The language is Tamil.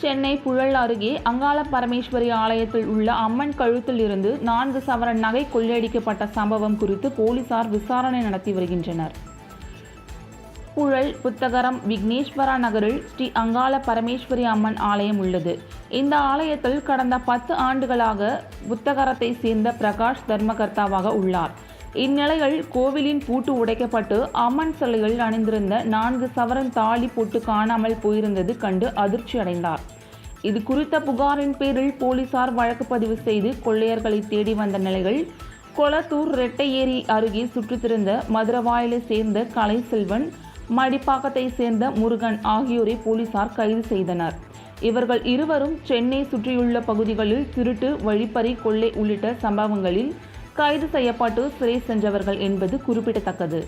சென்னை புழல் அருகே அங்காள பரமேஸ்வரி ஆலயத்தில் உள்ள அம்மன் கழுத்தில் இருந்து நான்கு சவரன் நகை கொள்ளையடிக்கப்பட்ட சம்பவம் குறித்து போலீசார் விசாரணை நடத்தி வருகின்றனர். புழல் புத்தகரம் விக்னேஸ்வரா நகரில் ஸ்ரீ அங்காள பரமேஸ்வரி அம்மன் ஆலயம் உள்ளது. இந்த ஆலயத்தில் கடந்த பத்து ஆண்டுகளாக புத்தகரத்தை சேர்ந்த பிரகாஷ் தர்மகர்த்தாவாக உள்ளார். இந்நிலையில் கோவிலின் பூட்டு உடைக்கப்பட்டு அம்மன் சிலையில் அணிந்திருந்த நான்கு சவரன் தாலி போட்டு காணாமல் போயிருந்தது கண்டு அதிர்ச்சி அடைந்தார். இது குறித்த புகாரின் பேரில் போலீசார் வழக்கு பதிவு செய்து கொள்ளையர்களை தேடி வந்த நிலையில் கொளத்தூர் ரெட்டையேரி அருகே சுற்றித்திருந்த மதுரவாயலை சேர்ந்த கலைசெல்வன் மடிப்பாக்கத்தை சேர்ந்த முருகன் ஆகியோரை போலீசார் கைது செய்தனர். இவர்கள் இருவரும் சென்னை சுற்றியுள்ள பகுதிகளில் திருட்டு வழிப்பறி கொள்ளை உள்ளிட்ட சம்பவங்களில் கைது செய்யப்பட்டு சிறை சென்றவர்கள் என்பது குறிப்பிடத்தக்கது.